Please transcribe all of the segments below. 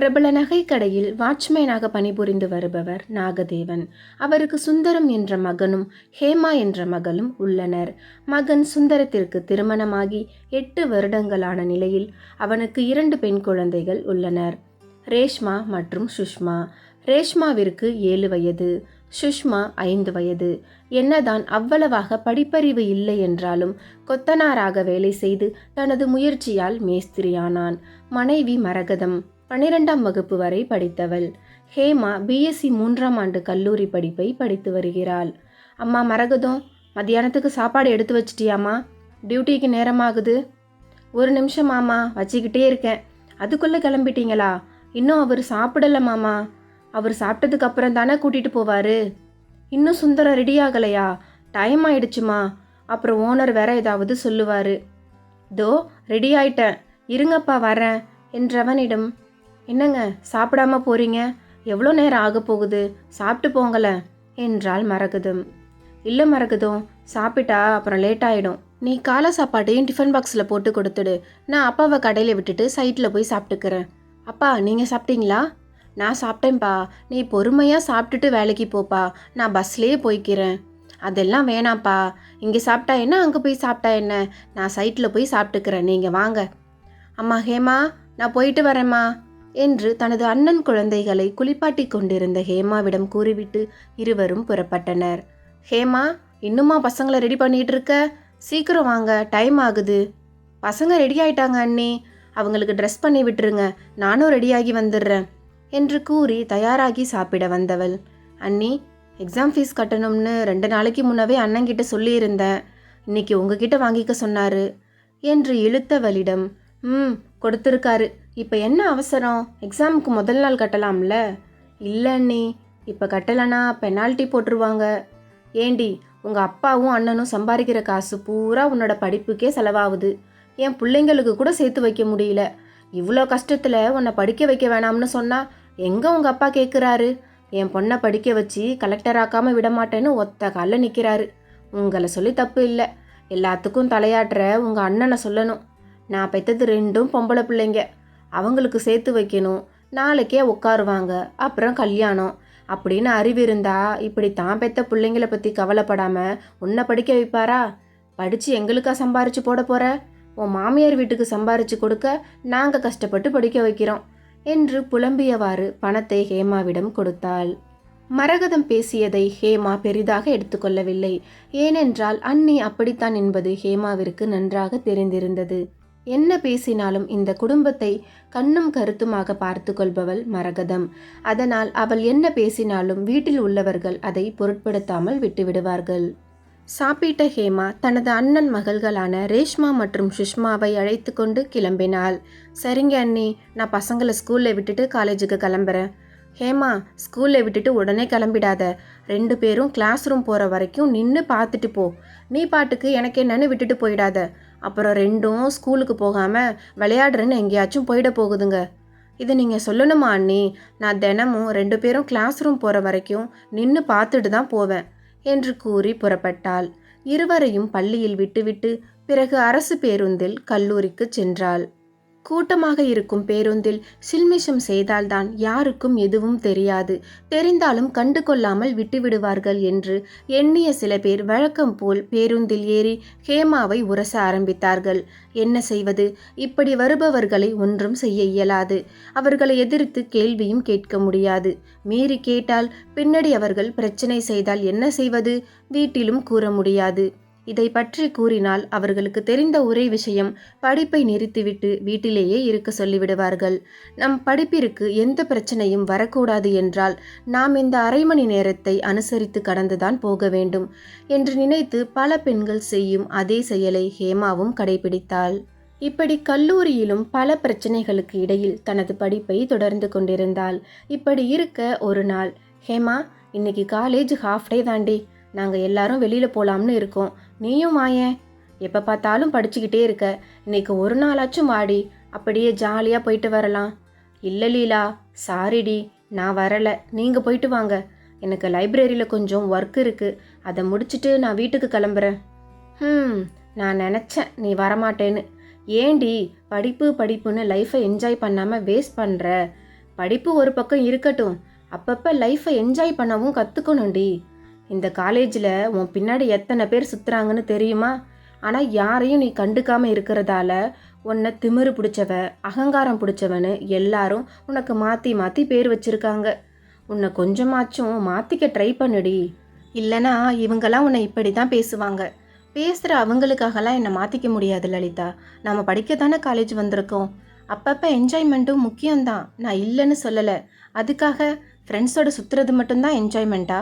பிரபல நகைக்கடையில் வாட்ச்மேனாக பணிபுரிந்து வருபவர் நாகதேவன். அவருக்கு சுந்தரம் என்ற மகனும் ஹேமா என்ற மகளும் உள்ளனர். மகன் சுந்தரத்திற்கு திருமணமாகி எட்டு வருடங்களான நிலையில் அவனுக்கு இரண்டு பெண் குழந்தைகள் உள்ளனர். ரேஷ்மா மற்றும் சுஷ்மா. ரேஷ்மாவிற்கு ஏழு வயது சுஷ்மா ஐந்து வயது. என்னதான் அவ்வளவாக படிப்பறிவு இல்லை என்றாலும் கொத்தனாராக வேலை செய்து தனது முயற்சியால் மேஸ்திரியானான். மனைவி மரகதம். பன்னிரெண்டாம் வகுப்பு வரை படித்தவள். ஹேமா பிஎஸ்சி மூன்றாம் ஆண்டு கல்லூரி படிப்பை படித்து வருகிறாள். அம்மா மரகதம். மத்தியானத்துக்கு சாப்பாடு எடுத்து வச்சிட்டியாம்மா? டியூட்டிக்கு நேரமாகுது. ஒரு நிமிஷம் மாமா வச்சுக்கிட்டே இருக்கேன். அதுக்குள்ளே கிளம்பிட்டீங்களா? இன்னும் அவர் சாப்பிடல மாமா. அவர் சாப்பிட்டதுக்கு அப்புறம் தானே கூட்டிகிட்டு போவார்? இன்னும் சுந்தரம் ரெடி ஆகலையா? டைம் ஆயிடுச்சுமா? அப்புறம் ஓனர் வேற ஏதாவது சொல்லுவார். தோ ரெடி ஆயிட்டேன். இருங்கப்பா வரேன் என்றவனிடம் என்னங்க சாப்பிடாம போறீங்க? எவ்வளோ நேரம் ஆக போகுது? சாப்பிட்டு போங்களேன் என்றாள் மரகதம். இல்லை மரகதம் சாப்பிட்டா அப்புறம் லேட் ஆகிடும் நீ காலை சாப்பாட்டையும் டிஃபன் பாக்ஸில் போட்டு கொடுத்துடு. நான் அப்பாவை கடையில் விட்டுட்டு சைட்டில் போய் சாப்பிட்டுக்கிறேன். அப்பா நீங்கள் சாப்பிட்டீங்களா? நான் சாப்பிட்டேன்ப்பா நீ பொறுமையாக சாப்பிட்டுட்டு வேலைக்கு போப்பா. நான் பஸ்லேயே போய்க்கிறேன். அதெல்லாம் வேணாம்ப்பா. இங்கே சாப்பிட்டா என்ன? அங்கே போய் சாப்பிட்டா என்ன? நான் சைட்டில் போய் சாப்பிட்டுக்கிறேன். நீங்கள் வாங்க. அம்மா ஹேமா நான் போயிட்டு வரேம்மா. என்று தனது அண்ணன் குழந்தைகளை குளிப்பாட்டி கொண்டிருந்த ஹேமாவிடம் கூறிவிட்டு இருவரும் புறப்பட்டனர். ஹேமா இன்னுமா பசங்களை ரெடி பண்ணிட்டு இருக்க? சீக்கிரம் வாங்க டைம் ஆகுது. பசங்க ரெடி ஆயிட்டாங்க அண்ணி. அவங்களுக்கு ட்ரெஸ் பண்ணி விட்டுருங்க. நானும் ரெடியாகி வந்துடுறேன் என்று கூறி தயாராகி சாப்பிட வந்தவள். அண்ணி எக்ஸாம் ஃபீஸ் கட்டணும்னு ரெண்டு நாளைக்கு முன்னவே அண்ணங்கிட்ட சொல்லியிருந்தேன். இன்னைக்கு உங்ககிட்ட வாங்கிக்க சொன்னாரு என்று இழுத்தவளிடம். ம் கொடுத்துருக்காரு. இப்போ என்ன அவசரம்? எக்ஸாமுக்கு முதல் நாள் கட்டலாம்ல? இல்லை அண்ணி இப்போ கட்டலைன்னா பெனால்ட்டி போட்டுருவாங்க. ஏண்டி உங்கள் அப்பாவும் அண்ணனும் சம்பாதிக்கிற காசு பூரா உன்னோட படிப்புக்கே செலவாகுது. என் பிள்ளைங்களுக்கு கூட சேர்த்து வைக்க முடியல. இவ்வளோ கஷ்டத்தில் உன்னை படிக்க வைக்க வேணாம்னு சொன்னால் எங்கே உங்கள் அப்பா கேட்குறாரு என் பொண்ணை படிக்க வச்சு கலெக்டர் ஆக்காமல் விட மாட்டேன்னு ஒத்த காலில் நிற்கிறாரு உங்களை சொல்லி தப்பு இல்லை. எல்லாத்துக்கும் தலையாட்டுற உங்கள் அண்ணனை சொல்லணும். நான் பெற்றது ரெண்டும் பொம்பளை பிள்ளைங்க. அவங்களுக்கு சேர்த்து வைக்கணும். நாளைக்கே உட்காருவாங்க. அப்புறம் கல்யாணம். அப்படின்னு அறிவு இருந்தா இப்படி தான் பெத்த பிள்ளைங்கள பற்றி கவலைப்படாமல் உன்னை படிக்க வைப்பாரா? படித்து எங்களுக்கா சம்பாரிச்சு போட போற? உன் மாமியார் வீட்டுக்கு சம்பாரிச்சு கொடுக்க நாங்கள் கஷ்டப்பட்டு படிக்க வைக்கிறோம் என்று புலம்பியவாறு பணத்தை ஹேமாவிடம் கொடுத்தாள். மரகதம் பேசியதை ஹேமா பெரிதாக எடுத்துக்கொள்ளவில்லை. ஏனென்றால் அன்னி அப்படித்தான் என்பது ஹேமாவிற்கு நன்றாக தெரிந்திருந்தது. என்ன பேசினாலும் இந்த குடும்பத்தை கண்ணும் கருத்துமாக பார்த்து கொள்பவள் மரகதம். அதனால் அவள் என்ன பேசினாலும் வீட்டில் உள்ளவர்கள் அதை பொருட்படுத்தாமல் விட்டுவிடுவார்கள் சாப்பிட்ட ஹேமா தனது அண்ணன் மகள்களான ரேஷ்மா மற்றும் சுஷ்மாவை அழைத்து கொண்டு கிளம்பினாள். சரிங்க அண்ணி நான் பசங்களை ஸ்கூலில் விட்டுட்டு காலேஜுக்கு கிளம்புறேன். ஹேமா ஸ்கூலில் விட்டுட்டு உடனே கிளம்பிடாத. ரெண்டு பேரும் கிளாஸ் ரூம் போகிற வரைக்கும் நின்று பார்த்துட்டு போ. நீ பாட்டுக்கு எனக்கு என்னன்னு விட்டுட்டு போயிடாத. அப்புறம் ரெண்டும் ஸ்கூலுக்கு போகாமல் விளையாடுறேன்னு எங்கேயாச்சும் போயிட போகுதுங்க. இது நீங்கள் சொல்லணுமா அண்ணி? நான் தினமும் ரெண்டு பேரும் கிளாஸ் ரூம் போகிற வரைக்கும் நின்று பார்த்துட்டு தான் போவேன் என்று கூறி புறப்பட்டாள். இருவரையும் பள்ளியில் விட்டுவிட்டு பிறகு அரசு பேருந்தில் கல்லூரிக்கு சென்றாள். கூட்டமாக இருக்கும் பேருந்தில் சில்மிஷம் செய்தால்தான் யாருக்கும் எதுவும் தெரியாது. தெரிந்தாலும் கண்டு கொள்ளாமல் விட்டுவிடுவார்கள் என்று எண்ணிய சில பேர் வழக்கம் போல் பேருந்தில் ஏறி ஹேமாவை உரச ஆரம்பித்தார்கள். என்ன செய்வது? இப்படி வருபவர்களை ஒன்றும் செய்ய இயலாது. அவர்களை எதிர்த்து கேள்வியும் கேட்க முடியாது. மீறி கேட்டால் பின்னாடி அவர்கள் பிரச்சனை செய்தால் என்ன செய்வது? வீட்டிலும் கூற முடியாது. இதை பற்றி கூறினால் அவர்களுக்கு தெரிந்த ஒரே விஷயம் படிப்பை நிறுத்திவிட்டு வீட்டிலேயே இருக்க சொல்லிவிடுவார்கள். நம் படிப்பிற்கு எந்த பிரச்சனையும் வரக்கூடாது என்றால் நாம் இந்த அரை மணி நேரத்தை அனுசரித்து கடந்துதான் போக வேண்டும் என்று நினைத்து பல பெண்கள் செய்யும் அதே செயலை ஹேமாவும் கடைபிடித்தாள். இப்படி கல்லூரியிலும் பல பிரச்சனைகளுக்கு இடையில் தனது படிப்பை தொடர்ந்து கொண்டிருந்தாள். இப்படி இருக்க ஒரு நாள் ஹேமா இன்னைக்கு காலேஜ் ஹாஃப் டே தாண்டி. நாங்கள் எல்லாரும் வெளியில் போகலாம்னு இருக்கோம். நீயும் வாயேன் எப்போ பார்த்தாலும் படிச்சுக்கிட்டே இருக்க. இன்னைக்கு ஒரு நாளாச்சும் வாடி. அப்படியே ஜாலியாக போயிட்டு வரலாம். இல்லை லீலா சாரிடி நான் வரலை. நீங்கள் போயிட்டு வாங்க. எனக்கு லைப்ரரியில் கொஞ்சம் ஒர்க் இருக்குது அதை முடிச்சுட்டு நான் வீட்டுக்கு கிளம்புறேன். ம் நான் நினச்சேன் நீ வரமாட்டேன்னு. ஏண்டி படிப்பு படிப்புன்னு லைஃப்பை என்ஜாய் பண்ணாமல் வேஸ்ட் பண்ணுற படிப்பு ஒரு பக்கம் இருக்கட்டும். அப்பப்போ லைஃப்பை என்ஜாய் பண்ணவும் கற்றுக்கணும்டி இந்த காலேஜில் உன் பின்னாடி எத்தனை பேர் சுற்றுறாங்கன்னு தெரியுமா? ஆனால் யாரையும் நீ கண்டுக்காமல் இருக்கிறதால உன்னை திமிரு பிடிச்சவ அகங்காரம் பிடிச்சவனு எல்லாரும் உனக்கு மாற்றி மாற்றி பேர் வச்சிருக்காங்க. உன்னை கொஞ்சமாச்சும் மாற்றிக்க ட்ரை பண்ணுடி. இல்லைனா இவங்கெல்லாம் உன்னை இப்படி தான் பேசுவாங்க. பேசுகிற அவங்களுக்காகலாம் என்னை மாற்றிக்க முடியாது லலிதா. நம்ம படிக்க தானே காலேஜ் வந்திருக்கோம். அப்பப்போ என்ஜாய்மெண்ட்டும் முக்கியம்தான். நான் இல்லைன்னு சொல்லலை. அதுக்காக ஃப்ரெண்ட்ஸோட சுற்றுறது மட்டும்தான் என்ஜாய்மெண்ட்டா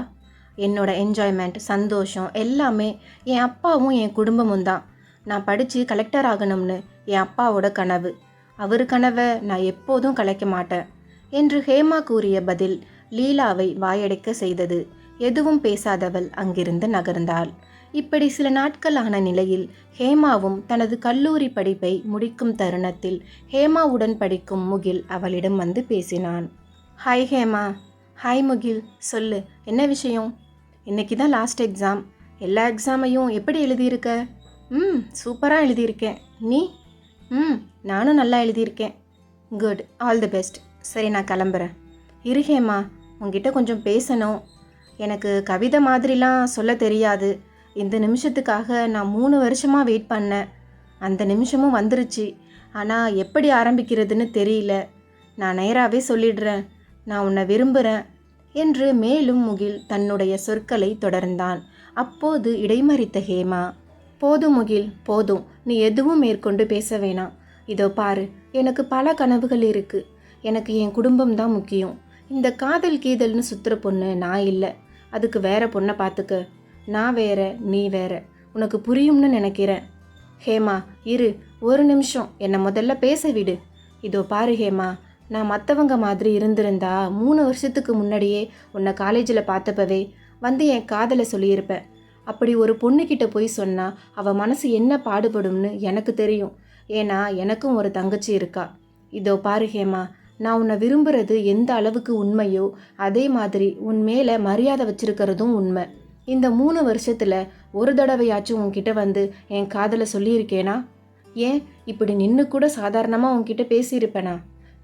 என்னோட என்ஜாய்மெண்ட் சந்தோஷம் எல்லாமே என் அப்பாவும் என் குடும்பமும் தான். நான் படித்து கலெக்டர் ஆகணும்னு என் அப்பாவோட கனவு. அவர் கனவை நான் எப்போதும் கலைக்க மாட்டேன். என்று ஹேமா கூறிய பதில் லீலாவை வாயடைக்க செய்தது. எதுவும் பேசாதவள் அங்கிருந்து நகர்ந்தாள். இப்படி சில நாட்கள் ஆன நிலையில் ஹேமாவும் தனது கல்லூரி படிப்பை முடிக்கும் தருணத்தில் ஹேமாவுடன் படிக்கும் முகில் அவளிடம் வந்து பேசினான். ஹாய் ஹேமா. ஹாய் முகில். சொல்லு என்ன விஷயம்? இன்னைக்கு தான் லாஸ்ட் எக்ஸாம் எல்லா எக்ஸாமையும் எப்படி எழுதியிருக்க? ம் சூப்பராக எழுதியிருக்கேன். நீ? ம் நானும் நல்லா எழுதியிருக்கேன். குட் ஆல் தி பெஸ்ட் சரி நான் கிளம்புறேன். இருகேம்மா உங்ககிட்ட கொஞ்சம் பேசணும். எனக்கு கவிதை மாதிரிலாம் சொல்ல தெரியாது. இந்த நிமிஷத்துக்காக நான் மூணு வருஷமாக வெயிட் பண்ணேன். அந்த நிமிஷமும் வந்துருச்சு. ஆனால் எப்படி ஆரம்பிக்கிறதுன்னு தெரியல. நான் நேராகவே சொல்லிடுறேன். நான் உன்னை விரும்புகிறேன் என்று மேலும் முகில் தன்னுடைய சொற்களை தொடர்ந்தான். அப்போது இடைமறித்த ஹேமா போதும் முகில் போதும். நீ எதுவும் மேற்கொண்டு பேச வேணாம். இதோ பாரு எனக்கு பல கனவுகள் இருக்கு. எனக்கு என் குடும்பம் தான் முக்கியம். இந்த காதல் கீதல்னு சுத்துற பொண்ணு நான் இல்லை. அதுக்கு வேற பொண்ணை பார்த்துக்க நான் வேற நீ வேற. உனக்கு புரியும்னு நினைக்கிறேன் ஹேமா இரு. ஒரு நிமிஷம். என்னை முதல்ல பேச விடு. இதோ பாரு ஹேமா நான் மற்றவங்க மாதிரி இருந்திருந்தா மூணு வருஷத்துக்கு முன்னாடியே உன்னை காலேஜில் பார்த்தப்பவே வந்து என் காதலை சொல்லியிருப்பேன் அப்படி ஒரு பொண்ணுக்கிட்ட போய் சொன்னால் அவள் மனசு என்ன பாடுபடும்னு எனக்கு தெரியும். ஏன்னா எனக்கும் ஒரு தங்கச்சி இருக்கா. இதோ பாரு ஹேமா நான் உன்னை விரும்புகிறது எந்த அளவுக்கு உண்மையோ அதே மாதிரி உன் மேலே மரியாதை வச்சிருக்கிறதும் உண்மை. இந்த மூணு வருஷத்தில் ஒரு தடவையாச்சும் உன்கிட்ட வந்து என் காதலை சொல்லியிருக்கேனா? ஏன் இப்படி நின்று கூட சாதாரணமாக உன்கிட்ட பேசியிருப்பேனா?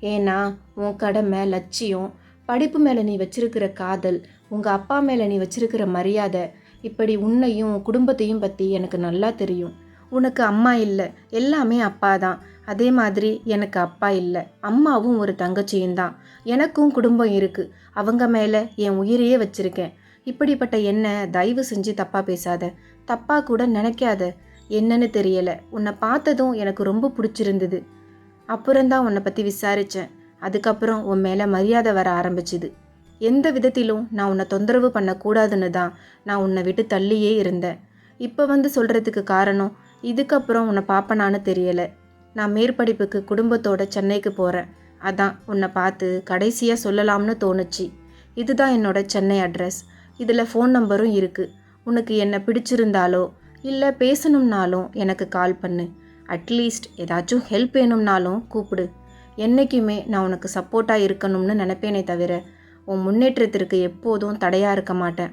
ஏன்னா உன் கடமை லட்சியம் படிப்பு மேலே நீ வச்சிருக்கிற காதல் உங்கள் அப்பா மேலே நீ வச்சிருக்கிற மரியாதை இப்படி உன்னையும் உன் குடும்பத்தையும் பற்றி எனக்கு நல்லா தெரியும். உனக்கு அம்மா இல்லை எல்லாமே அப்பா தான். அதே மாதிரி எனக்கு அப்பா இல்லை அம்மாவும் ஒரு தங்கச்சியும் தான். எனக்கும் குடும்பம் இருக்குது அவங்க மேலே என் உயிரையே வச்சிருக்கேன். இப்படிப்பட்ட என்ன தயவு செஞ்சு தப்பாக பேசாத. தப்பாக கூட நினைக்காத. என்னன்னு தெரியலை. உன்னை பார்த்ததும் எனக்கு ரொம்ப பிடிச்சிருந்தது. அப்புறம்தான் உன்னை பற்றி விசாரித்தேன் அதுக்கப்புறம் உன் மேலே மரியாதை வர ஆரம்பிச்சுது. எந்த விதத்திலும் நான் உன்னை தொந்தரவு பண்ணக்கூடாதுன்னு தான் நான் உன்னை விட்டு தள்ளியே இருந்தேன். இப்போ வந்து சொல்கிறதுக்கு காரணம் இதுக்கப்புறம் உன்னை பார்ப்பனான்னு தெரியலை. நான் மேற்படிப்புக்கு குடும்பத்தோட சென்னைக்கு போகிறேன் அதான் உன்னை பார்த்து கடைசியாக சொல்லலாம்னு தோணுச்சு. இதுதான் என்னோட சென்னை அட்ரஸ். இதில் ஃபோன் நம்பரும் இருக்குது உனக்கு என்னை பிடிச்சிருந்தாலோ இல்லை பேசணும்னாலும் எனக்கு கால் பண்ணு. அட்லீஸ்ட் ஏதாச்சும் ஹெல்ப் வேணும்னாலும் கூப்பிடு. என்றைக்குமே நான் உனக்கு சப்போர்ட்டாக இருக்கணும்னு நினைப்பேனே தவிர உன் முன்னேற்றத்திற்கு எப்போதும் தடையாக இருக்க மாட்டேன்.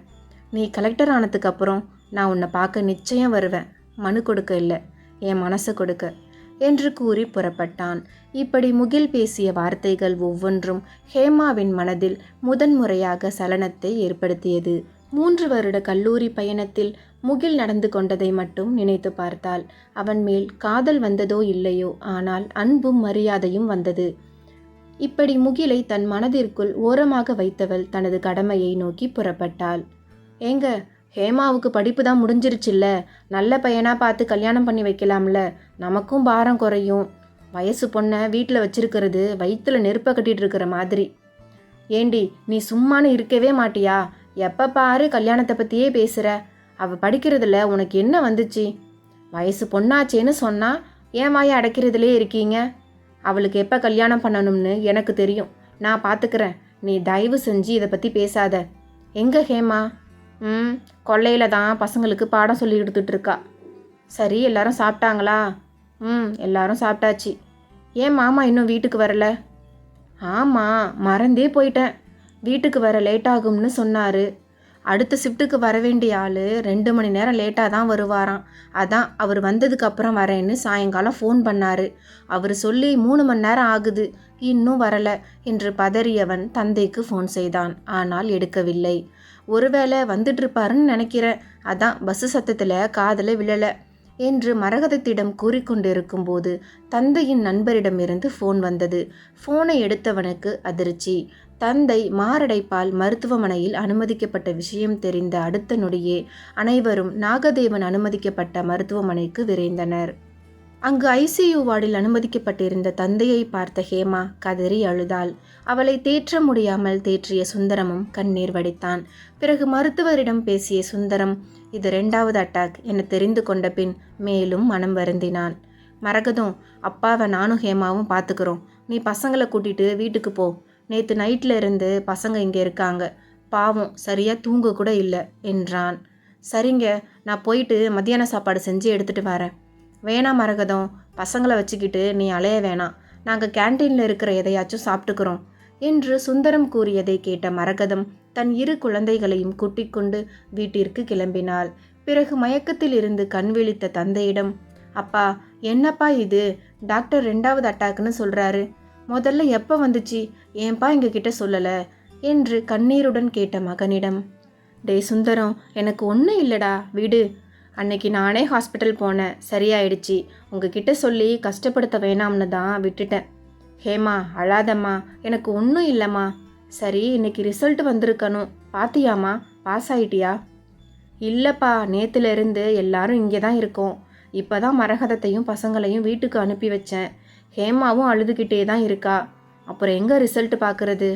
நீ கலெக்டர் ஆனதுக்கப்புறம் நான் உன்னை பார்க்க நிச்சயம் வருவேன். மனு கொடுக்க இல்லை என் மனசை கொடுக்க என்று கூறி புறப்பட்டான். இப்படி முகில் பேசிய வார்த்தைகள் ஒவ்வொன்றும் ஹேமாவின் மனதில் முதன்முறையாக சலனத்தை ஏற்படுத்தியது. மூன்று வருட கல்லூரி பயணத்தில் முகில் நடந்து கொண்டதை மட்டும் நினைத்து பார்த்தாள். அவன் மேல் காதல் வந்ததோ இல்லையோ? ஆனால் அன்பும் மரியாதையும் வந்தது. இப்படி முகிலை தன் மனதிற்குள் ஓரமாக வைத்தவள் தனது கடமையை நோக்கி புறப்பட்டாள். ஏங்க ஹேமாவுக்கு படிப்பு தான் முடிஞ்சிருச்சுல்ல? நல்ல பையனாக பார்த்து கல்யாணம் பண்ணி வைக்கலாம்ல? நமக்கும் பாரம் குறையும். வயசு பொண்ணை வீட்டில் வச்சிருக்கிறது வயிற்றுல நெருப்பை கட்டிட்டு இருக்கிற மாதிரி. ஏண்டி நீ சும்மானு இருக்கவே மாட்டியா? எப்போ பாரு கல்யாணத்தை பற்றியே பேசுகிற அவள் படிக்கிறதுல உனக்கு என்ன வந்துச்சு? வயசு பொண்ணாச்சேன்னு சொன்னால் ஏன் வாயை அடைக்கிறதுலே இருக்கீங்க? அவளுக்கு எப்போ கல்யாணம் பண்ணணும்னு எனக்கு தெரியும். நான் பார்த்துக்கிறேன் நீ தயவு செஞ்சு இதை பற்றி பேசாத. எங்கே ஹேமா? ம் கொள்ளையில் தான் பசங்களுக்கு பாடம் சொல்லி கொடுத்துட்டு இருக்கா. சரி எல்லாரும் சாப்பிட்டாங்களா? ம் எல்லாரும் சாப்பிட்டாச்சு. ஏன் மாமா இன்னும் வீட்டுக்கு வரல? ஆமாம் மறந்தே போயிட்டேன். வீட்டுக்கு வர லேட் ஆகும்னு சொன்னார். அடுத்த ஷிஃப்ட்டுக்கு வர வேண்டிய ஆள் ரெண்டு மணி நேரம் லேட்டாக தான் வருவாராம். அதான் அவர் வந்ததுக்கப்புறம் வரேன்னு சாயங்காலம் ஃபோன் பண்ணாரு. அவர் சொல்லி மூணு மணி நேரம் ஆகுது இன்னும் வரலை என்று பதறியவன் தந்தைக்கு ஃபோன் செய்தான். ஆனால் எடுக்கவில்லை. ஒருவேளை வந்துட்டு இருப்பாருன்னு நினைக்கிறேன். அதான் பஸ்ஸு சத்தத்தில் காதில் விழலை. என்று மரகதத்திடம் கூறிக்கொண்டிருக்கும் போது தந்தையின் நண்பரிடமிருந்து ஃபோன் வந்தது. ஃபோனை எடுத்தவனுக்கு அதிர்ச்சி. தந்தை மாரடைப்பால் மருத்துவமனையில் அனுமதிக்கப்பட்ட விஷயம் தெரிந்த அடுத்த நொடியே அனைவரும் நாகதேவன் அனுமதிக்கப்பட்ட மருத்துவமனைக்கு விரைந்தனர். அங்கு ஐசியு வார்டில் அனுமதிக்கப்பட்டிருந்த தந்தையை பார்த்த ஹேமா கதறி அழுதாள். அவளை தேற்ற முடியாமல் தேற்றிய சுந்தரமும் கண்ணீர் வடித்தான். பிறகு மருத்துவரிடம் பேசிய சுந்தரம் இது ரெண்டாவது அட்டாக் என தெரிந்து கொண்ட பின் மேலும் மனம் வருந்தினான். மரகதம் அப்பாவை நானும் ஹேமாவும் பார்த்துக்கிறோம். நீ பசங்களை கூட்டிட்டு வீட்டுக்கு போ. நேற்று நைட்டில் இருந்து பசங்க இங்கே இருக்காங்க. பாவம் சரியாக தூங்க கூட இல்லை என்றான். சரிங்க நான் போயிட்டு மத்தியான சாப்பாடு செஞ்சு எடுத்துகிட்டு வரேன். வேணாம் மரகதம் பசங்களை வச்சுக்கிட்டு நீ அலைய வேணாம். நாங்கள் கேன்டீனில் இருக்கிற எதையாச்சும் சாப்பிட்டுக்கிறோம். என்று சுந்தரம் கூறியதை கேட்ட மரகதம் தன் இரு குழந்தைகளையும் கூட்டிக் கொண்டு வீட்டிற்கு கிளம்பினாள். பிறகு மயக்கத்தில் இருந்து கண் விழித்த தந்தையிடம் அப்பா என்னப்பா இது? டாக்டர் ரெண்டாவது அட்டாக்னு சொல்கிறாரு முதல்ல எப்போ வந்துச்சு? ஏன்பா எங்ககிட்ட சொல்லலை? என்று கண்ணீருடன் கேட்ட மகனிடம் டேய் சுந்தரம் எனக்கு ஒன்றும் இல்லைடா விடு. அன்னைக்கு நானே ஹாஸ்பிட்டல் போனேன். சரியாயிடுச்சு. உங்ககிட்ட சொல்லி கஷ்டப்படுத்த வேணாம்னு தான் விட்டுட்டேன். ஹேமா அழாதம்மா. எனக்கு ஒன்றும் இல்லைம்மா. சரி இன்னைக்கு ரிசல்ட் வந்திருக்கணும். பார்த்தியாம்மா பாஸ் ஆயிட்டியா? இல்லைப்பா நேத்துல எல்லாரும் இங்கே தான் இருக்கோம். இப்போ தான் மரகதத்தையும் பசங்களையும் வீட்டுக்கு அனுப்பி வச்சேன். ஹேமாவும் அழுதுகிட்டே தான் இருக்கா. அப்புறம் எங்கே ரிசல்ட் பார்க்கறது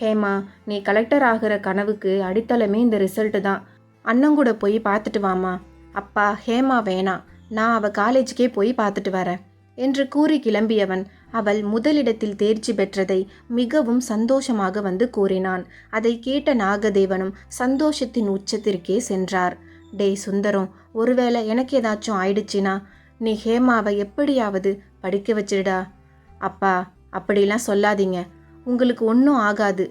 ஹேமா நீ கலெக்டர் ஆகிற கனவுக்கு அடித்தளமே இந்த ரிசல்ட்டு தான். அண்ணங்கூட போய் பார்த்துட்டு வாமா அப்பா ஹேமா வேணாம். நான் அவ காலேஜுக்கே போய் பார்த்துட்டு வரேன். என்று கூறி கிளம்பியவன். அவள் முதலிடத்தில் தேர்ச்சி பெற்றதை மிகவும் சந்தோஷமாக வந்து கூறினான். அதை கேட்ட நாகதேவனும் சந்தோஷத்தின் உச்சத்திற்கே சென்றார். டேய் சுந்தரம் ஒருவேளை எனக்கு ஏதாச்சும் ஆயிடுச்சுனா? நீ ஹேமாவை எப்படியாவது படிக்க வச்சிடுடா. அப்பா அப்படிலாம் சொல்லாதீங்க. உங்களுக்கு ஒன்றும் ஆகாது.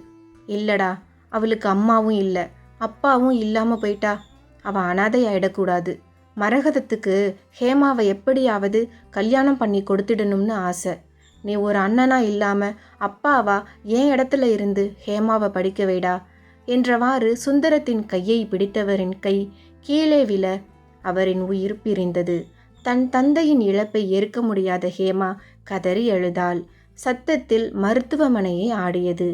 இல்லடா அவளுக்கு அம்மாவும் இல்லை. அப்பாவும் இல்லாமல் போயிட்டா? அவள் அனாதை ஆயிடக்கூடாது மரகதத்துக்கு ஹேமாவை எப்படியாவது கல்யாணம் பண்ணி கொடுத்துடணும்னு ஆசை. நீ ஒரு அண்ணனா இல்லாமல் அப்பாவா என் இடத்துல இருந்து ஹேமாவை படிக்க வைடா? என்றவாறு சுந்தரத்தின் கையை பிடித்தவரின் கை கீழே விழ அவரின் உயிர் பிரிந்தது. தன் தந்தையின் இழப்பை ஏற்க முடியாத ஹேமா கதறி எழுதாள் சத்தத்தில் மருத்துவமனையை ஆடியது.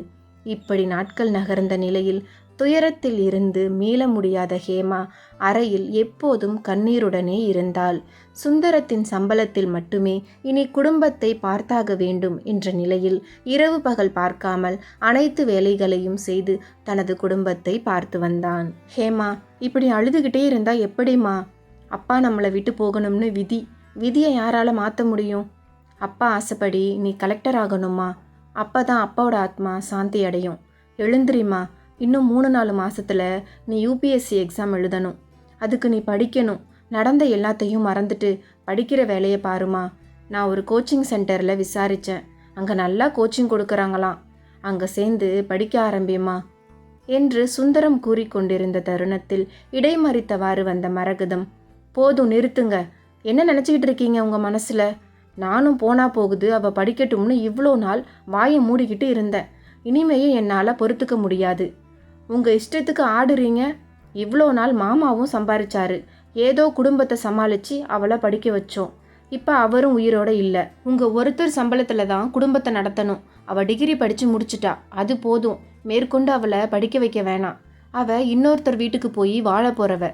இப்படி நாட்கள் நகர்ந்த நிலையில் துயரத்தில் இருந்து மீள முடியாத ஹேமா அறையில் எப்போதும் கண்ணீருடனே இருந்தாள். சுந்தரத்தின் சம்பளத்தில் மட்டுமே இனி குடும்பத்தை பார்த்தாக வேண்டும் என்ற நிலையில் இரவு பகல் பார்க்காமல் அனைத்து வேலைகளையும் செய்து தனது குடும்பத்தை பார்த்து வந்தான். ஹேமா இப்படி அழுதுகிட்டே இருந்தா எப்படிம்மா? அப்பா நம்மளை விட்டு போகணும்னு விதி. விதியை யாரால மாற்ற முடியும்? அப்பா ஆசைப்படி நீ கலெக்டர் ஆகணுமா அப்போ தான் அப்பாவோட ஆத்மா சாந்தி அடையும். எழுந்திரிம்மா. இன்னும் மூணு நாலு மாசத்துல நீ யூபிஎஸ்சி எக்ஸாம் எழுதணும். அதுக்கு நீ படிக்கணும். நடந்த எல்லாத்தையும் மறந்துட்டு படிக்கிற வேலையை பாருமா. நான் ஒரு கோச்சிங் சென்டரில் விசாரித்தேன் அங்கே நல்லா கோச்சிங் கொடுக்குறாங்களாம். அங்கே சேர்ந்து படிக்க ஆரம்பியுமா? என்று சுந்தரம் கூறிக்கொண்டிருந்த தருணத்தில் இடைமறித்தவாறு வந்த மரகதம் போதும் நிறுத்துங்க. என்ன நினச்சிக்கிட்டு இருக்கீங்க உங்கள் மனசில்? நானும் போனா போகுது அவள் படிக்கட்டும்னு இவ்வளோ நாள் வாயை மூடிக்கிட்டு இருந்தேன். இனிமேயே என்னால் பொறுத்துக்க முடியாது. உங்கள் இஷ்டத்துக்கு ஆடுறீங்க. இவ்வளோ நாள் மாமாவும் சம்பாரிச்சாரு. ஏதோ குடும்பத்தை சமாளித்து அவளை படிக்க வச்சோம். இப்போ அவரும் உயிரோட இல்லை. உங்கள் ஒருத்தர் சம்பளத்தில் தான் குடும்பத்தை நடத்தணும். அவள் டிகிரி படித்து முடிச்சிட்டா. அது போதும். மேற்கொண்டு அவளை படிக்க வைக்க வேணாம். அவள் இன்னொருத்தர் வீட்டுக்கு போய் வாழ போகிறவ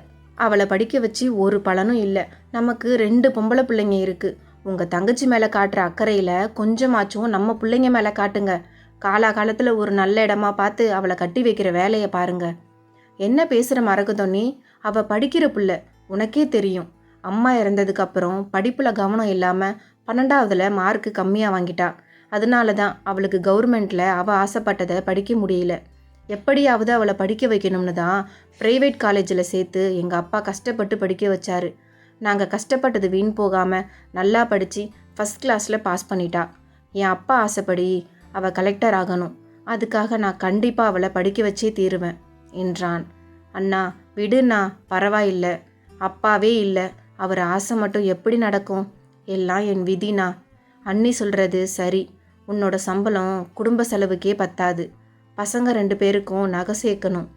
அவளை படிக்க வச்சு ஒரு பலனும் இல்லை. நமக்கு ரெண்டு பொம்பளை பிள்ளைங்க இருக்குது உங்கள் தங்கச்சி மேலே காட்டுற அக்கறையில் கொஞ்சமாச்சும் நம்ம பிள்ளைங்க மேலே காட்டுங்க. காலாகாலத்தில் ஒரு நல்ல இடமா பார்த்து அவளை கட்டி வைக்கிற வேலையை பாருங்க. என்ன பேசுகிற மறக்குதோ நீ அவள் படிக்கிற பிள்ளை. உனக்கே தெரியும். அம்மா இறந்ததுக்கு அப்புறம் படிப்பில் கவனம் இல்லாமல் பன்னெண்டாவதுல மார்க்கு கம்மியாக வாங்கிட்டா. அதனால தான் அவளுக்கு கவர்மெண்ட்டில் அவள் ஆசைப்பட்டதை படிக்க முடியல. எப்படியாவது அவளை படிக்க வைக்கணும்னு தான் ப்ரைவேட் காலேஜில் சேர்த்து எங்கள் அப்பா கஷ்டப்பட்டு படிக்க வச்சாரு. நாங்கள் கஷ்டப்பட்டது வீண் போகாமல் நல்லா படித்து ஃபஸ்ட் கிளாஸில் பாஸ் பண்ணிட்டா. என் அப்பா ஆசைப்படி அவள் கலெக்டர் ஆகணும். அதுக்காக நான் கண்டிப்பாக அவளை படிக்க வச்சே தீருவேன் என்றான். அண்ணா விடுண்ணா பரவாயில்லை. அப்பாவே இல்லை. அவர் ஆசை மட்டும் எப்படி நடக்கும்? எல்லாம் என் விதினா. அண்ணி சொல்கிறது சரி. உன்னோட சம்பளம் குடும்ப செலவுக்கே பத்தாது. பசங்க ரெண்டு பேருக்கும் நகை சேர்க்கணும்.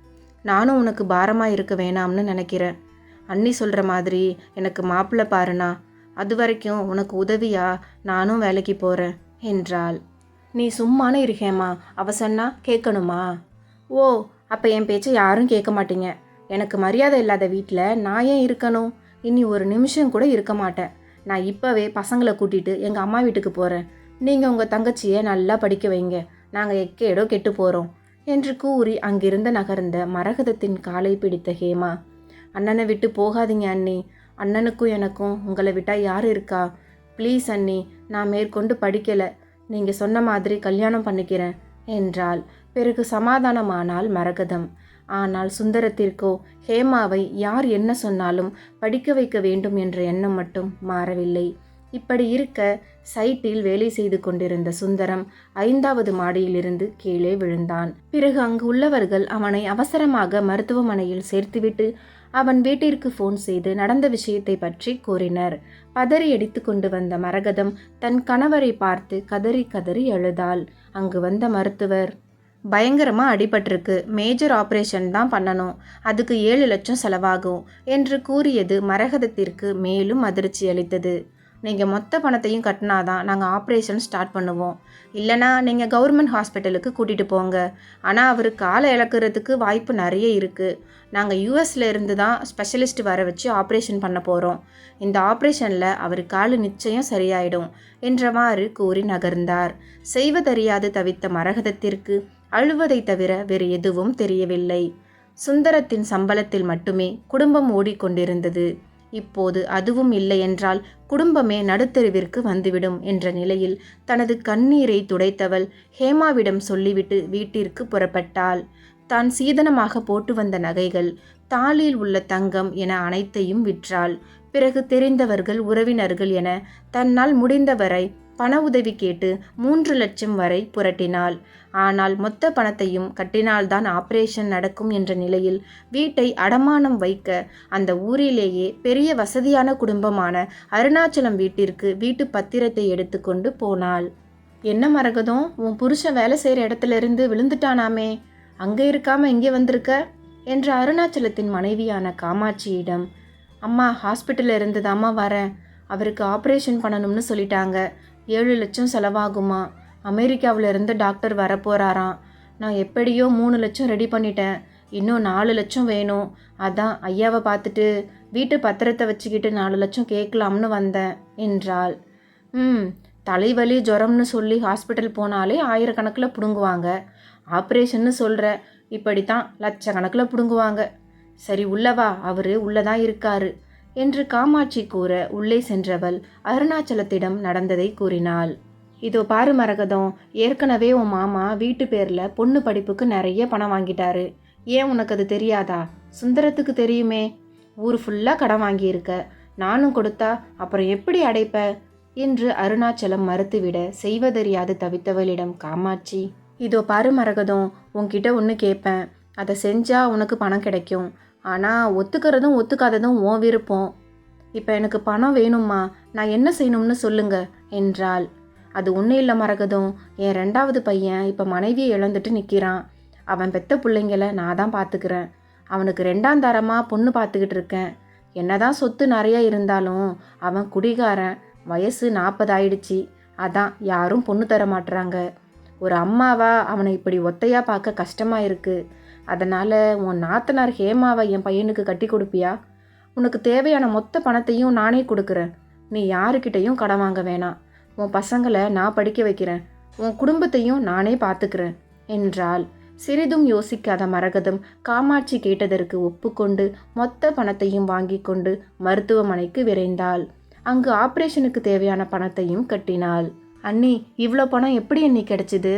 நானும் உனக்கு பாரமாக இருக்க வேணாம்னு நினைக்கிறேன். அண்ணி சொல்கிற மாதிரி எனக்கு மாப்பிள்ளை பாருனா அது வரைக்கும் உனக்கு உதவியா நானும் வேலைக்கு போகிறேன் என்றாள். நீ சும்மானே இருக்கேம்மா. அவ சொன்னா கேட்கணுமா? ஓ அப்போ என் பேச்சை யாரும் கேட்க மாட்டீங்க. எனக்கு மரியாதை இல்லாத வீட்டில் நான் ஏன் இருக்கணும்? இனி ஒரு நிமிஷம் கூட இருக்க மாட்டேன். நான் இப்போவே பசங்களை கூட்டிகிட்டு எங்கள் அம்மா வீட்டுக்கு போகிறேன் நீங்கள் உங்கள் தங்கச்சியை நல்லா படிக்க வைங்க. நாங்கள் எக்கேடோ கெட்டு போகிறோம் என்று கூறி அங்கிருந்து நகர்ந்த மரகதத்தின் காலை பிடித்த ஹேமா அண்ணனை விட்டு போகாதீங்க அண்ணி. அண்ணனுக்கும் எனக்கும் உங்களை விட்டால் யார் இருக்கா? ப்ளீஸ் அண்ணி நான் மேற்கொண்டு படிக்கலை. நீங்கள் சொன்ன மாதிரி கல்யாணம் பண்ணிக்கிறேன் என்றால் பிறகு சமாதானமானால் மரகதம் ஆனால் சுந்தரத்திற்கோ ஹேமாவை யார் என்ன சொன்னாலும் படிக்க வைக்க வேண்டும் என்ற எண்ணம் மட்டும் மாறவில்லை. இப்படி இருக்க சைட்டில் வேலை செய்து கொண்டிருந்த சுந்தரம் ஐந்தாவது மாடியிலிருந்து கீழே விழுந்தான். பிறகு அங்கு உள்ளவர்கள் அவனை அவசரமாக மருத்துவமனையில் சேர்த்துவிட்டு அவன் வீட்டிற்கு ஃபோன் செய்து நடந்த விஷயத்தை பற்றி கூறினர். பதறி அடித்து கொண்டு வந்த மரகதம் தன் கணவரை பார்த்து கதறி கதறி அழுதாள். அங்கு வந்த மருத்துவர் பயங்கரமாக அடிபட்டிருக்கு. மேஜர் ஆப்ரேஷன் தான் பண்ணணும். அதுக்கு ஏழு லட்சம் செலவாகும் என்று கூறியது மரகதத்திற்கு மேலும் அதிர்ச்சி அளித்தது. நீங்கள் மொத்த பணத்தையும் கட்டினாதான் நாங்கள் ஆப்ரேஷன் ஸ்டார்ட் பண்ணுவோம். இல்லைனா நீங்கள் கவர்மெண்ட் ஹாஸ்பிட்டலுக்கு கூட்டிகிட்டு போங்க. ஆனால் அவர் காலை இழக்கிறதுக்கு வாய்ப்பு நிறைய இருக்குது நாங்கள் யூஎஸில் இருந்து தான் ஸ்பெஷலிஸ்ட் வர வச்சு ஆப்ரேஷன் பண்ண போகிறோம் இந்த ஆப்ரேஷனில் அவர் காலு நிச்சயம் சரியாயிடும் என்றவாறு கூறி நகர்ந்தார். செய்வதறியாது தவித்த மரகதத்திற்கு அழுவதை தவிர வேறு எதுவும் தெரியவில்லை. சுந்தரத்தின் சம்பளத்தில் மட்டுமே குடும்பம் ஓடிக்கொண்டிருந்தது. இப்போது அதுவும் இல்லை என்றால் குடும்பமே நடுத்தெருவிற்கு வந்துவிடும் என்ற நிலையில் தனது கண்ணீரை துடைத்தவள் ஹேமாவிடம் சொல்லிவிட்டு வீட்டிற்கு புறப்பட்டாள். தான் சீதனமாக போட்டு வந்த நகைகள் தாளில் உள்ள தங்கம் என அனைத்தையும் விற்றாள். பிறகு தெரிந்தவர்கள் உறவினர்கள் என தன்னால் முடிந்தவரை பண உதவி கேட்டு மூன்று லட்சம் வரை புரட்டினாள். ஆனால் மொத்த பணத்தையும் கட்டினால்தான் ஆபரேஷன் நடக்கும் என்ற நிலையில் வீட்டை அடமானம் வைக்க அந்த ஊரிலேயே பெரிய வசதியான குடும்பமான அருணாச்சலம் வீட்டிற்கு வீட்டு பத்திரத்தை எடுத்துக்கொண்டு போனாள். என்ன மரகதம் உன் புருஷன் வேலை செய்கிற இடத்துல இருந்து விழுந்துட்டானாமே. அங்கே இருக்காம இங்கே வந்திருக்க? என்ற அருணாச்சலத்தின் மனைவியான காமாட்சியிடம். அம்மா ஹாஸ்பிட்டலில் இருந்து தாம்மா வரேன். அவருக்கு ஆப்ரேஷன் பண்ணணும்னு சொல்லிட்டாங்க. ஏழு லட்சம் செலவாகுமா? அமெரிக்காவில் இருந்து டாக்டர் வரப்போகிறாராம் நான் எப்படியோ மூணு லட்சம் ரெடி பண்ணிட்டேன். இன்னும் நாலு லட்சம் வேணும். அதான் ஐயாவை பார்த்துட்டு வீட்டு பத்திரத்தை வச்சுக்கிட்டு நாலு லட்சம் கேட்கலாம்னு வந்தேன் என்றாள். ம் தலைவலி ஜுரம்னு சொல்லி ஹாஸ்பிட்டல் போனாலே ஆயிரக்கணக்கில் பிடுங்குவாங்க. ஆப்ரேஷன்னு சொல்கிற இப்படி தான் லட்சக்கணக்கில் பிடுங்குவாங்க. சரி உள்ளவா? அவர் உள்ளதான் இருக்காரு. என்று காமாட்சி கூற உள்ளே சென்றவள் அருணாச்சலத்திடம் நடந்ததை கூறினாள். இதோ பாரு மரகதம் ஏற்கனவே உன் மாமா வீட்டு பேரில் பொண்ணு படிப்புக்கு நிறைய பணம் வாங்கிட்டாரு. ஏன் உனக்கு அது தெரியாதா? சுந்தரத்துக்கு தெரியுமே. ஊர் ஃபுல்லாக கடன் வாங்கியிருக்க. நானும் கொடுத்தா அப்புறம் எப்படி அடைப்ப? என்று அருணாச்சலம் மறுத்துவிட செய்வதறியாது தவித்தவளிடம் காமாட்சி இதோ பாரு மரகதம் உன்கிட்ட ஒன்று கேட்பேன் அதை செஞ்சா உனக்கு பணம் கிடைக்கும். ஆனால் ஒத்துக்கிறதும் ஒத்துக்காததும் உன் விருப்பம். இப்போ எனக்கு பணம் வேணுமா நான் என்ன செய்யணும்னு சொல்லுங்க என்றாள். அது ஒன்றும் இல்லை மரகதம் என் ரெண்டாவது பையன் இப்போ மனைவியை இழந்துட்டு நிற்கிறான் அவன் பெத்த பிள்ளைங்கள நான் தான் பார்த்துக்கிறேன் அவனுக்கு ரெண்டாம் தரமாக பொண்ணு பார்த்துக்கிட்டு இருக்கேன். என்னதான் சொத்து நிறைய இருந்தாலும் அவன் குடிகாரன். வயசு நாற்பது ஆயிடுச்சு. அதான் யாரும் பொண்ணு தர மாட்டுறாங்க ஒரு அம்மாவா அவனை இப்படி ஒத்தையாக பார்க்க கஷ்டமாக இருக்குது அதனால் உன் நாத்தனார் ஹேமாவை என் பையனுக்கு கட்டி கொடுப்பியா? உனக்கு தேவையான மொத்த பணத்தையும் நானே கொடுக்குறேன். நீ யாருக்கிட்டையும் கடன் வாங்க வேணாம். உன் பசங்களை நான் படிக்க வைக்கிறேன். உன் குடும்பத்தையும் நானே பார்த்துக்கிறேன் என்றாள். சிறிதும் யோசிக்காத மரகதம் காமாட்சி கேட்டதற்கு ஒப்புக்கொண்டு மொத்த பணத்தையும் வாங்கி கொண்டு மருத்துவமனைக்கு விரைந்தாள். அங்கு ஆப்ரேஷனுக்கு தேவையான பணத்தையும் கட்டினாள். அண்ணி இவ்வளோ பணம் எப்படி அண்ணி கிடைச்சிது?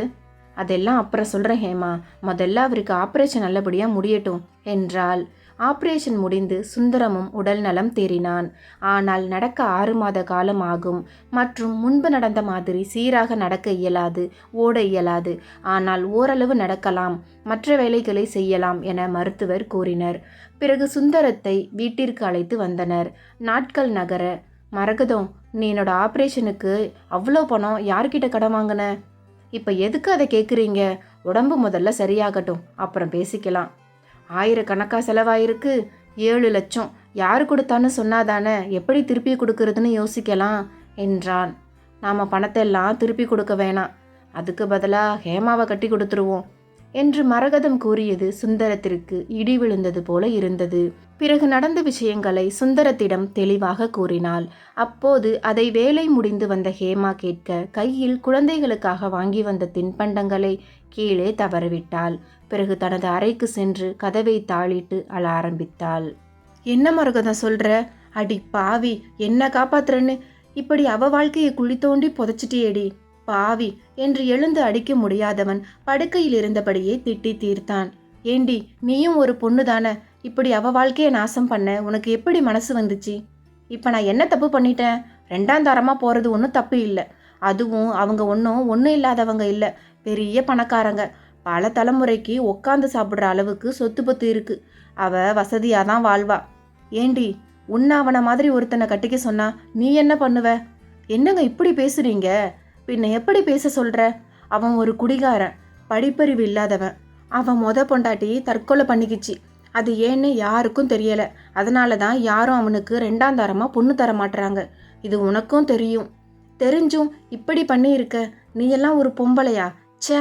அதெல்லாம் அப்புறம் சொல்கிறேன் ஹேமா. முதல்ல அவருக்கு ஆப்ரேஷன் நல்லபடியாக முடியட்டும் என்றாள். ஆப்ரேஷன் முடிந்து சுந்தரமும் உடல் நலம் தேறினான். ஆனால் நடக்க ஆறு மாத காலம் ஆகும். மற்றும் முன்பு நடந்த மாதிரி சீராக நடக்க இயலாது ஓட இயலாது. ஆனால் ஓரளவு நடக்கலாம் மற்ற வேலைகளை செய்யலாம் என மருத்துவர் கூறினர். பிறகு சுந்தரத்தை வீட்டிற்கு அழைத்து வந்தனர். நாட்கள் நகர மரகதம் நீ என்னோட ஆப்ரேஷனுக்கு அவ்வளோ பணம் யார்கிட்ட கடன் வாங்கின? இப்போ எதுக்கு அதை கேட்குறீங்க உடம்பு முதல்ல சரியாகட்டும் அப்புறம் பேசிக்கலாம். ஆயிரக்கணக்காக செலவாயிருக்கு ஏழு லட்சம். யார் கொடுத்தான்னு சொன்னாதானே? எப்படி திருப்பி கொடுக்கறதுன்னு யோசிக்கலாம் என்றான். நாம் பணத்தை எல்லாம் திருப்பி கொடுக்க வேணாம். அதுக்கு பதிலாக ஹேமாவை கட்டி கொடுத்துருவோம். என்று மரகதம் கூறியது சுந்தரத்திற்கு இடி விழுந்தது போல இருந்தது. பிறகு நடந்த விஷயங்களை சுந்தரத்திடம் தெளிவாக கூறினாள். அப்போது அதை வேலை முடிந்து வந்த ஹேமா கேட்க கையில் குழந்தைகளுக்காக வாங்கி வந்த தின்பண்டங்களை கீழே தவறவிட்டாள். பிறகு தனது அறைக்கு சென்று கதவை தாளிட்டு அழ ஆரம்பித்தாள். என்ன மரகதம் சொல்ற? அடி பாவி என்ன காப்பாத்துறன்னு? இப்படி அவ வாழ்க்கையை குழி தோண்டி புதைச்சிட்டியேடி. பாவி என்று எழுந்து அடிக்க முடியாதவன் படுக்கையில் இருந்தபடியே திட்டி தீர்த்தான். ஏண்டி நீயும் ஒரு பொண்ணு தானே இப்படி அவ வாழ்க்கையை நாசம் பண்ண உனக்கு எப்படி மனசு வந்துச்சு? இப்போ நான் என்ன தப்பு பண்ணிட்டேன்? ரெண்டாம் தரமாக போகிறது ஒன்றும் தப்பு இல்லை. அதுவும் அவங்க ஒன்றும் ஒன்றும் இல்லாதவங்க இல்லை. பெரிய பணக்காரங்க. பல தலைமுறைக்கு உட்காந்து சாப்பிட்ற அளவுக்கு சொத்து பத்து இருக்கு. அவ வசதியாக தான் வாழ்வா. ஏண்டி உன்னை அவனை மாதிரி ஒருத்தனை கட்டிக்க சொன்னா நீ என்ன பண்ணுவ? என்னங்க இப்படி பேசுறீங்க? பின்ன எப்படி பேச சொல்கிற அவன் ஒரு குடிகாரன் படிப்பறிவு இல்லாதவன். அவன் மொத பொண்டாட்டி தற்கொலை பண்ணிக்கிச்சு. அது ஏன்னு யாருக்கும் தெரியலை. அதனால தான் யாரும் அவனுக்கு ரெண்டாம் தரமாக பொண்ணு தர மாட்டுறாங்க இது உனக்கும் தெரியும். தெரிஞ்சும் இப்படி பண்ணியிருக்க. நீ எல்லாம் ஒரு பொம்பளையா? ச்சே!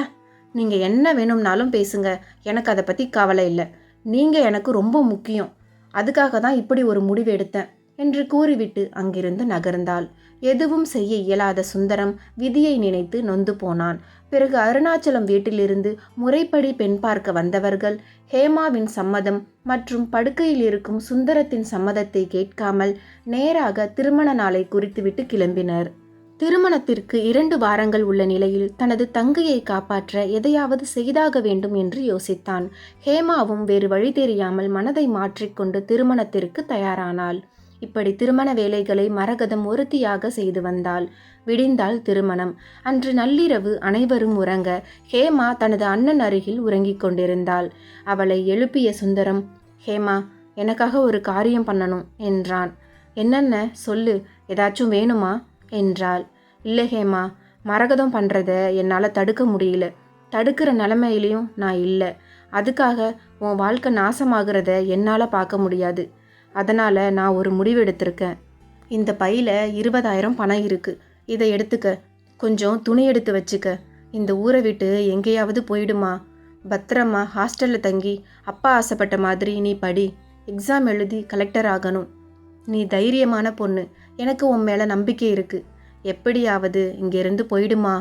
நீங்கள் என்ன வேணும்னாலும் பேசுங்க. எனக்கு அதை பற்றி கவலை இல்லை. நீங்கள் எனக்கு ரொம்ப முக்கியம். அதுக்காக தான் இப்படி ஒரு முடிவு எடுத்தேன். என்று கூறிவிட்டு அங்கிருந்து நகர்ந்தாள். எதுவும் செய்ய இயலாத சுந்தரம் விதியை நினைத்து நொந்து போனான். பிறகு அருணாச்சலம் வீட்டிலிருந்து முறைப்படி பெண் பார்க்க வந்தவர்கள் ஹேமாவின் சம்மதம் மற்றும் படுக்கையில் இருக்கும் சுந்தரத்தின் சம்மதத்தை கேட்காமல் நேராக திருமண நாளை குறித்துவிட்டு கிளம்பினர். திருமணத்திற்கு இரண்டு வாரங்கள் உள்ள நிலையில் தனது தங்கையை காப்பாற்ற எதையாவது செய்தாக வேண்டும் என்று யோசித்தான். ஹேமாவும் வேறு வழி தெரியாமல் மனதை மாற்றிக்கொண்டு திருமணத்திற்கு தயாரானாள். இப்படி திருமண வேலைகளை மரகதம் ஒருத்தியாக செய்து வந்தாள். விடிந்தால் திருமணம். அன்று நள்ளிரவு அனைவரும் உறங்க ஹேமா தனது அண்ணன் அருகில் உறங்கிக் கொண்டிருந்தாள். அவளை எழுப்பிய சுந்தரம் ஹேமா எனக்காக ஒரு காரியம் பண்ணணும் என்றான். என்னென்ன? சொல்லு. ஏதாச்சும் வேணுமா? என்றாள். இல்லை ஹேமா. மரகதம் பண்ணுறத என்னால் தடுக்க முடியல. தடுக்கிற நிலமையிலையும் நான் இல்லை. அதுக்காக உன் வாழ்க்கை நாசமாகிறத என்னால் பார்க்க முடியாது. அதனால் நான் ஒரு முடிவு எடுத்திருக்கேன். இந்த பையில் இருபதாயிரம் பணம் இருக்குது இதை எடுத்துக்க. கொஞ்சம் துணி எடுத்து வச்சுக்க. இந்த ஊரை விட்டு எங்கேயாவது போயிடுமா? பத்திரமா ஹாஸ்டலில் தங்கி அப்பா ஆசைப்பட்ட மாதிரி நீ படி. எக்ஸாம் எழுதி கலெக்டர் ஆகணும். நீ தைரியமான பொண்ணு. எனக்கு உன் மேலே நம்பிக்கை இருக்குது எப்படியாவது இங்கேருந்து போயிடுமா?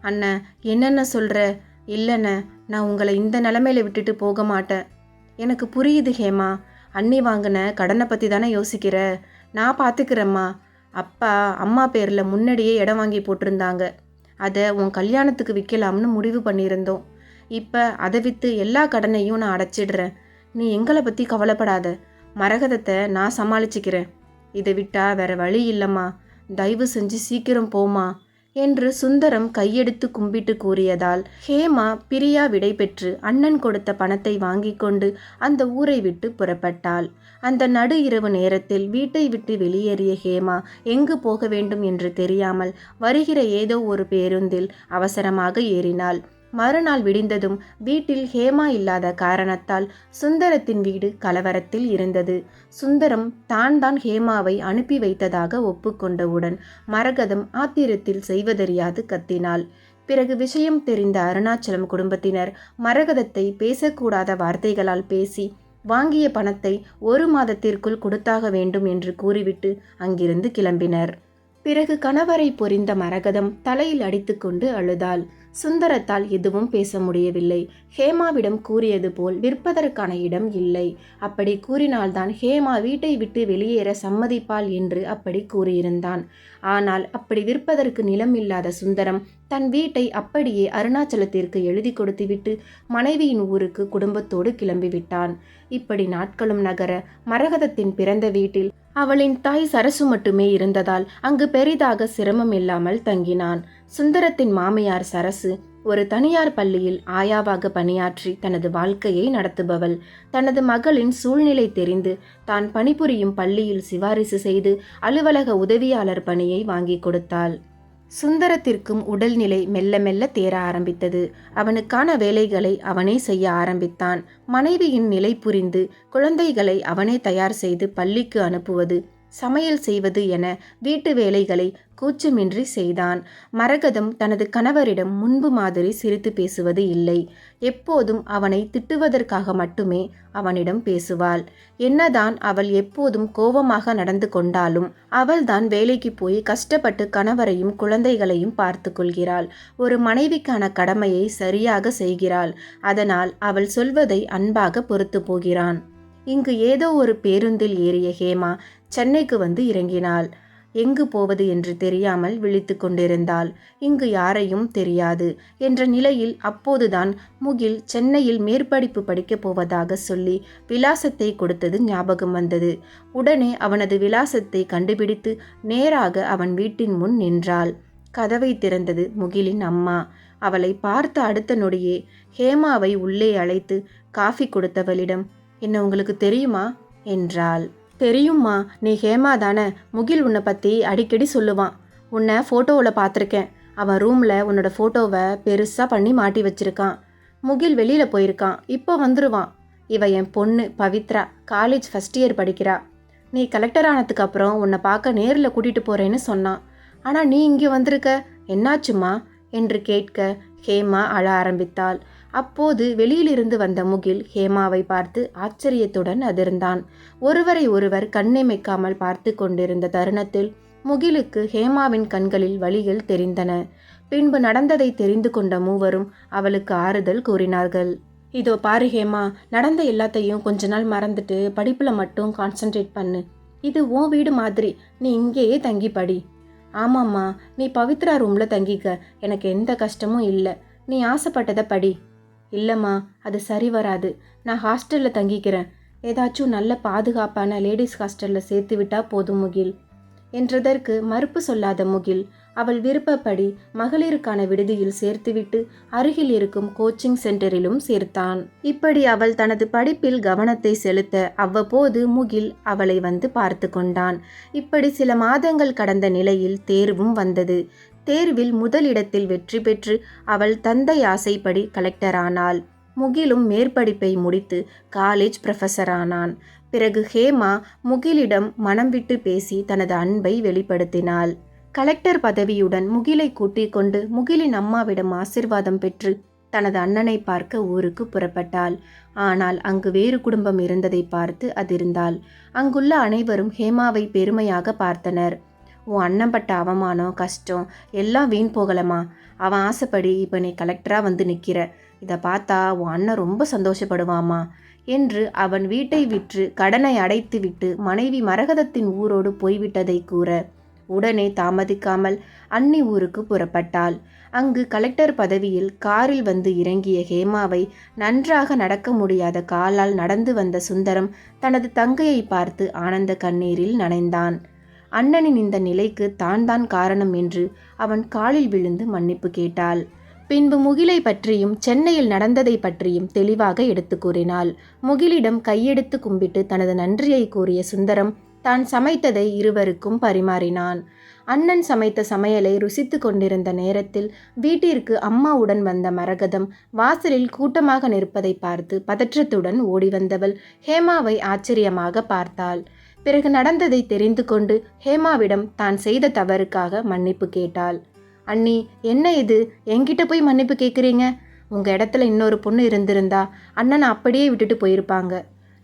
அண்ணன் என்னென்ன சொல்கிற இல்லைண்ண நான் உங்களை இந்த நிலமையில விட்டுட்டு போக மாட்டேன். எனக்கு புரியுது ஹேமா. அண்ணி வாங்கின கடனை பற்றி தானே யோசிக்கிற? நான் பார்த்துக்கிறேம்மா அப்பா அம்மா பேரில் முன்னாடியே இடம் வாங்கி போட்டிருந்தாங்க. அதை உன் கல்யாணத்துக்கு விற்கலாம்னு முடிவு பண்ணியிருந்தோம். இப்போ அதை விற்று எல்லா கடனையும் நான் அடைச்சிடுறேன். நீ எங்களை பற்றி கவலைப்படாத. மரகதத்தை நான் சமாளிச்சுக்கிறேன். இதை விட்டா வேற வழி இல்லைம்மா. தயவு செஞ்சு சீக்கிரம் போமா என்று சுந்தரம் கையெடுத்து கும்பிட்டு கூறியதால் ஹேமா பிரியா விடைபெற்று அண்ணன் கொடுத்த பணத்தை வாங்கி கொண்டு அந்த ஊரை விட்டு புறப்பட்டாள். அந்த நடு இரவு நேரத்தில் வீட்டை விட்டு வெளியேறிய ஹேமா எங்கு போக வேண்டும் என்று தெரியாமல் வருகிற ஏதோ ஒரு பேருந்தில் அவசரமாக ஏறினாள். மறுநாள் விடிந்ததும் வீட்டில் ஹேமா இல்லாத காரணத்தால் சுந்தரத்தின் வீடு கலவரத்தில் இருந்தது. சுந்தரம் தான் தான் ஹேமாவை அனுப்பி வைத்ததாக ஒப்புக்கொண்டவுடன் மரகதம் ஆத்திரத்தில் செய்வதறியாது கத்தினாள். பிறகு விஷயம் தெரிந்த அருணாச்சலம் குடும்பத்தினர் மரகதத்தை பேசக்கூடாத வார்த்தைகளால் பேசி வாங்கிய பணத்தை ஒரு மாதத்திற்குள் கொடுத்தாக வேண்டும் என்று கூறிவிட்டு அங்கிருந்து கிளம்பினர். பிறகு கணவரை பொரிந்த மரகதம் தலையில் அடித்துக்கொண்டு அழுதாள். சுந்தரத்தால் எதுவும் பேச முடியவில்லை. ஹேமாவிடம் கூறியது போல் விற்பதற்கான இடம் இல்லை. அப்படி கூறினால்தான் ஹேமா வீட்டை விட்டு வெளியேற சம்மதிப்பாள் என்று அப்படி கூறியிருந்தான். ஆனால் அப்படி விற்பதற்கு நிலம் இல்லாத சுந்தரம் தன் வீட்டை அப்படியே அருணாச்சலத்திற்கு எழுதி கொடுத்துவிட்டு மனைவியின் ஊருக்கு குடும்பத்தோடு கிளம்பிவிட்டான். இப்படி நாட்களும் நகர மரகதத்தின் பிறந்த வீட்டில் அவளின் தாய் சரசு மட்டுமே இருந்ததால் அங்கு பெரிதாக சிரமம் இல்லாமல் தங்கினான். சுந்தரத்தின் மாமியார் சரசு ஒரு தனியார் பள்ளியில் ஆயாவாக பணியாற்றி தனது வாழ்க்கையை நடத்துபவள். தனது மகளின் சூழ்நிலை தெரிந்து தான் பணிபுரியும் பள்ளியில் சிபாரிசு செய்து அலுவலக உதவியாளர் பணியை வாங்கி கொடுத்தாள். சுந்தரத்திற்கும் உடல்நிலை மெல்ல மெல்ல தேர ஆரம்பித்தது. அவனுக்கான வேலைகளை அவனே செய்ய ஆரம்பித்தான். மனைவியின் நிலை புரிந்து குழந்தைகளை அவனே தயார் செய்து பள்ளிக்கு அனுப்புவது சமையல் செய்வது என வீட்டு வேலைகளை கூச்சமின்றி செய்தான். மரகதம் தனது கணவரிடம் முன்பு மாதிரி சிரித்து பேசுவது இல்லை. எப்போதும் அவனை திட்டுவதற்காக மட்டுமே அவனிடம் பேசுவாள். என்னதான் அவள் எப்போதும் கோபமாக நடந்து கொண்டாலும் அவள்தான் வேலைக்கு போய் கஷ்டப்பட்டு கணவரையும் குழந்தைகளையும் பார்த்து கொள்கிறாள். ஒரு மனைவிக்கான கடமையை சரியாக செய்கிறாள். அதனால் அவள் சொல்வதை அன்பாக பொறுத்து போகிறான். இங்கு ஏதோ ஒரு பேருந்தில் ஏறிய ஹேமா சென்னைக்கு வந்து இறங்கினாள். எங்கு போவது என்று தெரியாமல் விழித்து கொண்டிருந்தாள். இங்கு யாரையும் தெரியாது என்ற நிலையில் அப்போதுதான் முகில் சென்னையில் மேற்படிப்பு படிக்கப் போவதாக சொல்லி விலாசத்தை கொடுத்தது ஞாபகம் வந்தது. உடனே அவனது விலாசத்தை கண்டுபிடித்து நேராக அவன் வீட்டின் முன் நின்றாள். கதவை திறந்தது முகிலின் அம்மா. அவளை பார்த்த அடுத்த நொடியே ஹேமாவை உள்ளே அழைத்து காஃபி கொடுத்தவளிடம் என்ன உங்களுக்கு தெரியுமா? என்றாள். தெரியும்மா நீ ஹேமா தானே? முகில் உன்னை பற்றி அடிக்கடி சொல்லுவான். உன்னை ஃபோட்டோவில் பார்த்துருக்கேன். அவன் ரூமில் உன்னோட ஃபோட்டோவை பெருசாக பண்ணி மாட்டி வச்சிருக்கான். முகில் வெளியில் போயிருக்கான். இப்போ வந்துடுவான் இவ என் பொண்ணு பவித்ரா. காலேஜ் ஃபஸ்ட் இயர் படிக்கிறா. நீ கலெக்டர் ஆனதுக்கு அப்புறம் உன்னை பார்க்க நேரில் கூட்டிகிட்டு போகிறேன்னு சொன்னான். ஆனால் நீ இங்கே வந்திருக்க? என்னாச்சுமா என்று கேட்க ஹேமா அழ ஆரம்பித்தாள். அப்போது வெளியிலிருந்து வந்த முகில் ஹேமாவை பார்த்து ஆச்சரியத்துடன் அதிர்ந்தான். ஒருவரை ஒருவர் கண்ணிமைக்காமல் பார்த்து கொண்டிருந்த தருணத்தில் முகிலுக்கு ஹேமாவின் கண்களில் வழிகள் தெரிந்தன. பின்பு நடந்ததை தெரிந்து கொண்ட மூவரும் அவளுக்கு ஆறுதல் கூறினார்கள். இதோ பாரு ஹேமா நடந்த எல்லாத்தையும் கொஞ்ச நாள் மறந்துட்டு படிப்பில் மட்டும் கான்சென்ட்ரேட் பண்ணு. இது உன் வீடு மாதிரி நீ இங்கேயே தங்கி படி. ஆமாம்மா நீ பவித்ரா ரூம்ல தங்கிக்க எனக்கு எந்த கஷ்டமும் இல்லை. நீ ஆசைப்பட்டதை படி. இல்லைம்மா அது சரி வராது. நான் ஹாஸ்டலில் தங்கிக்கிறேன். ஏதாச்சும் நல்ல பாதுகாப்பான லேடிஸ் ஹாஸ்டலில் சேர்த்து விட்டா போதும் முகில். என்றதற்கு மறுப்பு சொல்லாத முகில் அவள் விருப்பப்படி மகளிருக்கான விடுதியில் சேர்த்துவிட்டு அருகில் இருக்கும் கோச்சிங் சென்டரிலும் சேர்த்தான். இப்படி அவள் தனது படிப்பில் கவனத்தை செலுத்த அவ்வப்போது முகில் அவளை வந்து பார்த்து கொண்டான். இப்படி சில மாதங்கள் கடந்த நிலையில் தேர்வும் வந்தது. தேர்வில் முதலிடத்தில் வெற்றி பெற்று அவள் தந்தை ஆசைப்படி கலெக்டரானாள் முகிலும் மேற்படிப்பை முடித்து காலேஜ் ப்ரொஃபஸர் ஆனான். பிறகு ஹேமா முகிலிடம் மனம் விட்டு பேசி தனது அன்பை வெளிப்படுத்தினாள். கலெக்டர் பதவியுடன் முகிலை கூட்டிக் கொண்டு முகிலின் அம்மாவிடம் ஆசிர்வாதம் பெற்று தனது அண்ணனை பார்க்க ஊருக்கு புறப்பட்டாள். ஆனால் அங்கு வேறு குடும்பம் இருந்ததை பார்த்து அதிர்ந்தாள். அங்குள்ள அனைவரும் ஹேமாவை பெருமையாக பார்த்தனர். உன் அண்ணன் பட்ட அவமானம் கஷ்டம் எல்லாம் வீண் போகலம்மா. அவன் ஆசைப்படி இப்போ நீ கலெக்டராக வந்து நிற்கிற இதை பார்த்தா உன் அண்ணன் ரொம்ப சந்தோஷப்படுவாமா என்று அவன் வீட்டை விற்று கடனை அடைத்து விட்டு மனைவி மரகதத்தின் ஊரோடு போய்விட்டதை கூற உடனே தாமதிக்காமல் அன்னி ஊருக்கு புறப்பட்டாள். அங்கு கலெக்டர் பதவியில் காரில் வந்து இறங்கிய ஹேமாவை நன்றாக நடக்க முடியாத காலால் நடந்து வந்த சுந்தரம் தனது தங்கையை பார்த்து ஆனந்த கண்ணீரில் நனைந்தான். அண்ணனின் இந்த நிலைக்கு தான் தான் காரணம் என்று அவன் காலில் விழுந்து மன்னிப்பு கேட்டாள். பின்பு முகிலை பற்றியும் சென்னையில் நடந்ததை பற்றியும் தெளிவாக எடுத்து கூறினாள். முகிலிடம் கையெடுத்து கும்பிட்டு தனது நன்றியை கூறிய சுந்தரம் தான் சமைத்ததை இருவருக்கும் பரிமாறினான். அண்ணன் சமைத்த சமையலை ருசித்து கொண்டிருந்த நேரத்தில் வீட்டிற்கு அம்மாவுடன் வந்த மரகதம் வாசலில் கூட்டமாக நிற்பதை பார்த்து பதற்றத்துடன் ஓடி வந்தவள் ஹேமாவை ஆச்சரியமாக பார்த்தாள். பிறகு நடந்ததை தெரிந்து கொண்டு ஹேமாவிடம் தான் செய்த தவறுக்காக மன்னிப்பு கேட்டாள். அண்ணி என்ன இது? என்கிட்ட போய் மன்னிப்பு கேட்குறீங்க? உங்கள் இடத்துல இன்னொரு பொண்ணு இருந்திருந்தா அண்ணனை அப்படியே விட்டுட்டு போயிருப்பாங்க.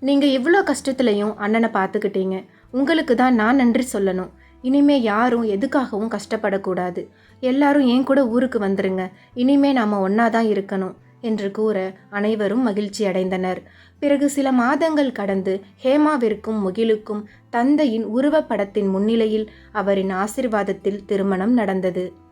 நீங்கள் இவ்வளோ கஷ்டத்துலையும் அண்ணனை பார்த்துக்கிட்டீங்க. உங்களுக்கு தான் நான் நன்றி சொல்லணும். இனிமே யாரும் எதுக்காகவும் கஷ்டப்படக்கூடாது. எல்லாரும் என் கூட ஊருக்கு வந்துருங்க. இனிமே நாம் ஒன்னா தான் இருக்கணும் என்று கூற அனைவரும் மகிழ்ச்சி அடைந்தனர் பிறகு சில மாதங்கள் கடந்து ஹேமாவிற்கும் முகிலுக்கும் தந்தையின் உருவப்படத்தின் முன்னிலையில் அவரின் ஆசிர்வாதத்தில் திருமணம் நடந்தது.